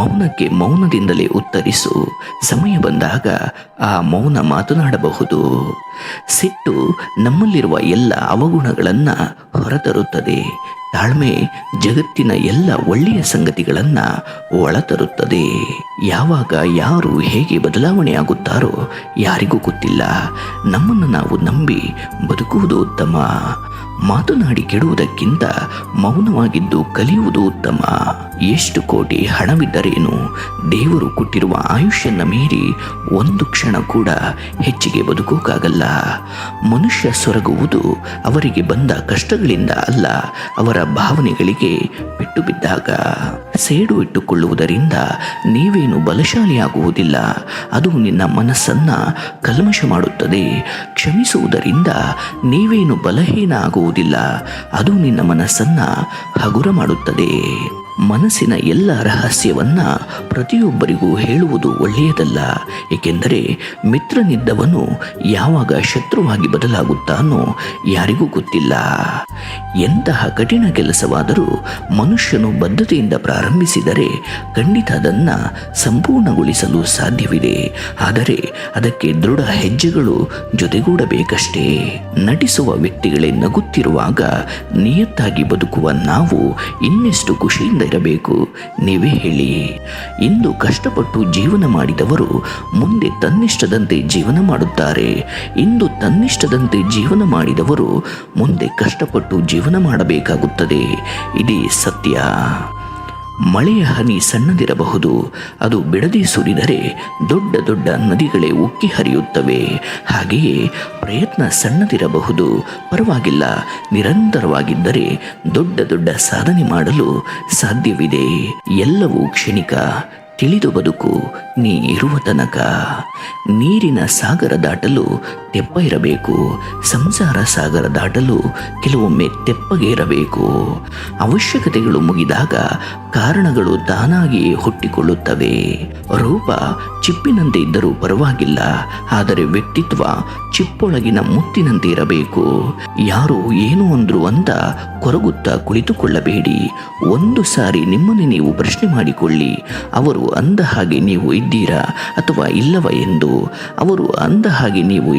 ಮೌನಕ್ಕೆ ಮೌನದಿಂದಲೇ ಉತ್ತರಿಸು. ಸಮಯ ಬಂದಾಗ ಆ ಮೌನ ಮಾತನಾಡಬಹುದು. ಸಿಟ್ಟು ನಮ್ಮಲ್ಲಿರುವ ಎಲ್ಲ ಅವಗುಣಗಳನ್ನು ಹೊರತರುತ್ತದೆ. ತಾಳ್ಮೆ ಜಗತ್ತಿನ ಎಲ್ಲ ಒಳ್ಳೆಯ ಸಂಗತಿಗಳನ್ನು ಒಳತರುತ್ತದೆ. ಯಾವಾಗ ಯಾರು ಹೇಗೆ ಬದಲಾವಣೆ ಆಗುತ್ತಾರೋ ಯಾರಿಗೂ ಗೊತ್ತಿಲ್ಲ. ನಮ್ಮನ್ನು ನಾವು ನಂಬಿ ಬದುಕುವುದು ಉತ್ತಮ. ಮಾತನಾಡಿ ಕೆಡುವುದಕ್ಕಿಂತ ಮೌನವಾಗಿದ್ದು ಕಲಿಯುವುದು ಉತ್ತಮ. ಎಷ್ಟು ಕೋಟಿ ಹಣವಿದ್ದರೇನು ದೇವರು ಕೊಟ್ಟಿರುವ ಆಯುಷ್ಯನ್ನ ಮೀರಿ ಒಂದು ಕ್ಷಣ ಕೂಡ ಹೆಚ್ಚಿಗೆ ಬದುಕೋಕಾಗಲ್ಲ. ಮನುಷ್ಯ ಸೊರಗುವುದು ಅವರಿಗೆ ಬಂದ ಕಷ್ಟಗಳಿಂದ ಅಲ್ಲ, ಅವರ ಭಾವನೆಗಳಿಗೆ ಪೆಟ್ಟು ಬಿದ್ದಾಗ ಸೇಡು ಇಟ್ಟುಕೊಳ್ಳುವುದರಿಂದ ನೀವೇನು ಬಲಶಾಲಿಯಾಗುವುದಿಲ್ಲ. ಅದು ನಿನ್ನ ಮನಸ್ಸನ್ನ ಕಲ್ಮಶ ಮಾಡುತ್ತದೆ. ಕ್ಷಮಿಸುವುದರಿಂದ ನೀವೇನು ಬಲಹೀನ ಆಗುವುದಿಲ್ಲ ಅದು ನಿನ್ನ ಮನಸ್ಸನ್ನ ಹಗುರ ಮಾಡುತ್ತದೆ. ಮನಸ್ಸಿನ ಎಲ್ಲ ರಹಸ್ಯವನ್ನ ಪ್ರತಿಯೊಬ್ಬರಿಗೂ ಹೇಳುವುದು ಒಳ್ಳೆಯದಲ್ಲ. ಏಕೆಂದರೆ ಮಿತ್ರನಿದ್ದವನು ಯಾವಾಗ ಶತ್ರುವಾಗಿ ಬದಲಾಗುತ್ತಾನೋ ಯಾರಿಗೂ ಗೊತ್ತಿಲ್ಲ. ಎಂತಹ ಕಠಿಣ ಕೆಲಸವಾದರೂ ಮನುಷ್ಯನು ಬದ್ಧತೆಯಿಂದ ಪ್ರಾರಂಭಿಸಿದರೆ ಖಂಡಿತ ಅದನ್ನು ಸಂಪೂರ್ಣಗೊಳಿಸಲು ಸಾಧ್ಯವಿದೆ. ಆದರೆ ಅದಕ್ಕೆ ದೃಢ ಹೆಜ್ಜೆಗಳು ಜೊತೆಗೂಡಬೇಕಷ್ಟೇ. ನಟಿಸುವ ವ್ಯಕ್ತಿಗಳೇ ನಗುತ್ತಿರುವಾಗ ನಿಯತ್ತಾಗಿ ಬದುಕುವ ನಾವು ಇನ್ನೆಷ್ಟು ಖುಷಿಯಿಂದ ಇರಬೇಕು ನೀವೇ ಹೇಳಿ. ಇಂದು ಕಷ್ಟಪಟ್ಟು ಜೀವನ ಮಾಡಿದವರು ಮುಂದೆ ತನ್ನಿಷ್ಟದಂತೆ ಜೀವನ ಮಾಡುತ್ತಾರೆ. ಇಂದು ತನ್ನಿಷ್ಟದಂತೆ ಜೀವನ ಮಾಡಿದವರು ಮುಂದೆ ಕಷ್ಟಪಟ್ಟು ಜೀವನ ಮಾಡಬೇಕಾಗುತ್ತದೆ. ಇದೇ ಸತ್ಯ. ಮಳೆಯ ಹನಿ ಸಣ್ಣದಿರಬಹುದು. ಅದು ಬಿಡದೆ ಸುರಿದರೆ ದೊಡ್ಡ ದೊಡ್ಡ ನದಿಗಳೇ ಉಕ್ಕಿ ಹರಿಯುತ್ತವೆ. ಹಾಗೆಯೇ ಪ್ರಯತ್ನ ಸಣ್ಣದಿರಬಹುದು. ಪರವಾಗಿಲ್ಲ, ನಿರಂತರವಾಗಿದ್ದರೆ ದೊಡ್ಡ ದೊಡ್ಡ ಸಾಧನೆ ಮಾಡಲು ಸಾಧ್ಯವಿದೆ. ಎಲ್ಲವೂ ಕ್ಷಣಿಕ, ತಿಳಿದು ಬದುಕು ನೀ ಇರುವ ತನಕ. ನೀರಿನ ಸಾಗರ ದಾಟಲು ತೆಪ್ಪ ಇರಬೇಕು ಸಂಸಾರ ಸಾಗರ ದಾಟಲು ಕೆಲವೊಮ್ಮೆ ತೆಪ್ಪಗೆ ಇರಬೇಕು ಅವಶ್ಯಕತೆಗಳು ಮುಗಿದಾಗ ಕಾರಣಗಳು ತಾನಾಗಿ ಹುಟ್ಟಿಕೊಳ್ಳುತ್ತವೆ. ರೂಪ ಚಿಪ್ಪಿನಂತೆ ಇದ್ದರೂ ಪರವಾಗಿಲ್ಲ. ಆದರೆ ವ್ಯಕ್ತಿತ್ವ ಚಿಪ್ಪೊಳಗಿನ ಮುತ್ತಿನಂತೆ ಇರಬೇಕು. ಯಾರು ಏನು ಅಂದ್ರು ಅಂತ ಕೊರಗುತ್ತಾ ಕುಳಿತುಕೊಳ್ಳಬೇಡಿ. ಒಂದು ಸಾರಿ ನಿಮ್ಮನ್ನು ನೀವು ಪ್ರಶ್ನೆ ಮಾಡಿಕೊಳ್ಳಿ. ಅವರು ಅಂದ ಹಾಗೆ ನೀವು ಇದ್ದೀರಾ ಅಥವಾ ಇಲ್ಲವ ಎಂದು. ಅವರು ಅಂದ ಹಾಗೆ ನೀವು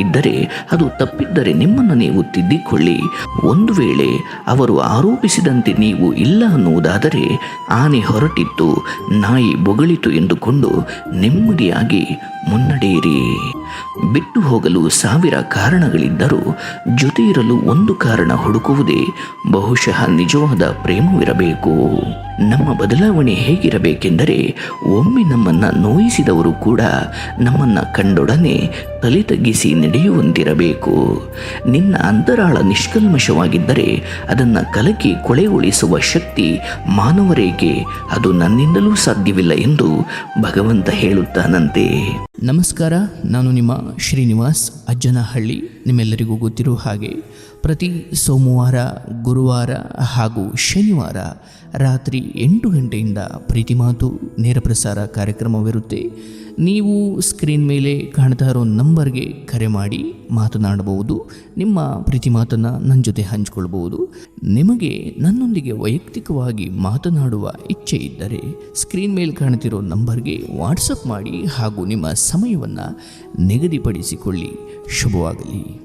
ಅದು ತಪ್ಪಿದ್ದರೆ ನಿಮ್ಮನ್ನು ನೀವು ತಿದ್ದಿಕೊಳ್ಳಿ. ಒಂದು ವೇಳೆ ಅವರು ಆರೋಪಿಸಿದಂತೆ ನೀವು ಇಲ್ಲ ಅನ್ನುವುದಾದರೆ ಆನೆ ಹೊರಟಿತ್ತು, ನಾಯಿ ಬೊಗಳಿತು ಎಂದುಕೊಂಡು ನೆಮ್ಮದಿಯಾಗಿ ಮುನ್ನಡೆಯಿರಿ. ಬಿಟ್ಟು ಹೋಗಲು ಸಾವಿರ ಕಾರಣಗಳಿದ್ದರೂ ಜೊತೆ ಇರಲು ಒಂದು ಕಾರಣ ಹುಡುಕುವುದೇ ಬಹುಶಃ ನಿಜವಾದ ಪ್ರೇಮವಿರಬೇಕು. ನಮ್ಮ ಬದಲಾವಣೆ ಹೇಗಿರಬೇಕೆಂದರೆ ಒಮ್ಮೆ ನಮ್ಮನ್ನು ನೋಯಿಸಿದವರು ಕೂಡ ನಮ್ಮನ್ನು ಕಂಡೊಡನೆ ತಲೆ ತಗ್ಗಿಸಿ ನಡೆಯುವಂತಿರಬೇಕು. ನಿನ್ನ ಅಂತರಾಳ ನಿಷ್ಕಲ್ಮಶವಾಗಿದ್ದರೆ ಅದನ್ನು ಕಲಕಿ ಕೊಳೆಗೊಳಿಸುವ ಶಕ್ತಿ ಮಾನವರೇಕೆ? ಅದು ನನ್ನಿಂದಲೂ ಸಾಧ್ಯವಿಲ್ಲ ಎಂದು ಭಗವಂತ ಹೇಳುತ್ತಾನಂತೆ. ನಮಸ್ಕಾರ ನಾನು ನಿಮ್ಮ ಶ್ರೀನಿವಾಸ್ ಅಜ್ಜನಹಳ್ಳಿ. ನಿಮ್ಮೆಲ್ಲರಿಗೂ ಗೊತ್ತಿರೋ ಹಾಗೆ ಪ್ರತಿ ಸೋಮವಾರ, ಗುರುವಾರ ಹಾಗೂ ಶನಿವಾರ ರಾತ್ರಿ ಎಂಟು ಗಂಟೆಯಿಂದ ಪ್ರೀತಿ ಮಾತು, ನೇರ ಪ್ರಸಾರ ಕಾರ್ಯಕ್ರಮವಿರುತ್ತೆ. ನೀವು ಸ್ಕ್ರೀನ್ ಮೇಲೆ ಕಾಣ್ತಾ ಇರೋ ನಂಬರ್ಗೆ ಕರೆ ಮಾಡಿ ಮಾತನಾಡಬಹುದು. ನಿಮ್ಮ ಪ್ರೀತಿ ಮಾತನ್ನು ನನ್ನ ಜೊತೆ ಹಂಚಿಕೊಳ್ಬಹುದು. ನಿಮಗೆ ನನ್ನೊಂದಿಗೆ ವೈಯಕ್ತಿಕವಾಗಿ ಮಾತನಾಡುವ ಇಚ್ಛೆ ಇದ್ದರೆ ಸ್ಕ್ರೀನ್ ಮೇಲೆ ಕಾಣ್ತಿರೋ ನಂಬರ್ಗೆ ವಾಟ್ಸಪ್ ಮಾಡಿ ಹಾಗೂ ನಿಮ್ಮ ಸಮಯವನ್ನು ನಿಗದಿಪಡಿಸಿಕೊಳ್ಳಿ. ಶುಭವಾಗಲಿ.